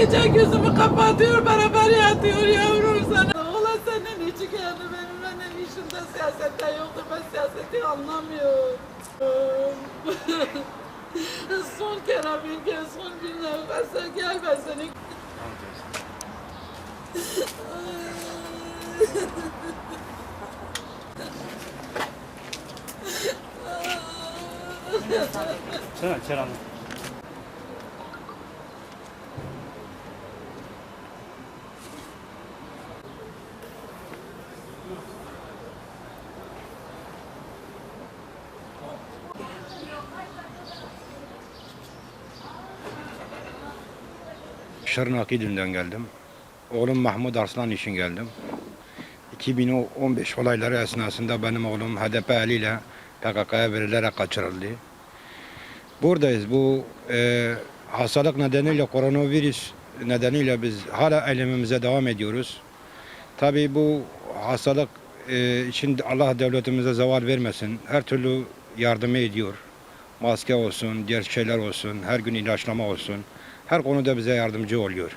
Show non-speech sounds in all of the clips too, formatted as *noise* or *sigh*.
gece gözümü kapatıyor, beraber yatıyor yavrum sana. Oğlan senin için geldi benim annem işinde siyasette yoktu. Ben siyaseti anlamıyorum. *laughs* son kere bir kez, son bir nefese gel ben seni Sen Kerem. Şırnak İdil'den geldim. Oğlum Mahmut Arslan için geldim. 2015 olayları esnasında benim oğlum HDP eliyle PKK'ya verilerek kaçırıldı. Buradayız. Bu e, hastalık nedeniyle, koronavirüs nedeniyle biz hala eylemimize devam ediyoruz. Tabii bu hastalık e, için Allah devletimize zeval vermesin. Her türlü yardım ediyor. Maske olsun, diğer şeyler olsun, her gün ilaçlama olsun. Her konuda bize yardımcı oluyor.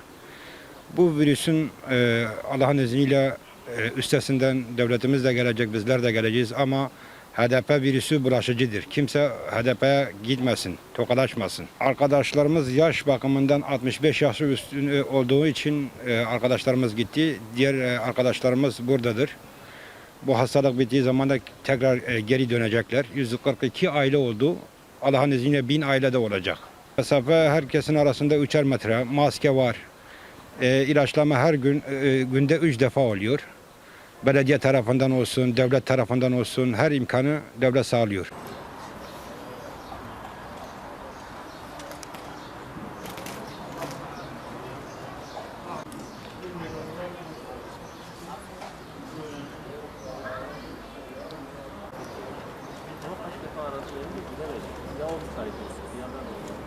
Bu virüsün e, Allah'ın izniyle e, üstesinden devletimiz de gelecek, bizler de geleceğiz ama HDP virüsü bulaşıcıdır. Kimse HDP'ye gitmesin, tokalaşmasın. Arkadaşlarımız yaş bakımından 65 yaşı üstün olduğu için e, arkadaşlarımız gitti. Diğer e, arkadaşlarımız buradadır. Bu hastalık bittiği zaman da tekrar e, geri dönecekler. 142 aile oldu. Allah'ın izniyle 1000 aile de olacak. Mesafe herkesin arasında 3'er metre. Maske var. E, ilaçlama her gün e, günde 3 defa oluyor. Belediye tarafından olsun, devlet tarafından olsun her imkanı devlet sağlıyor. Ya kaydediyorsun bir yandan da.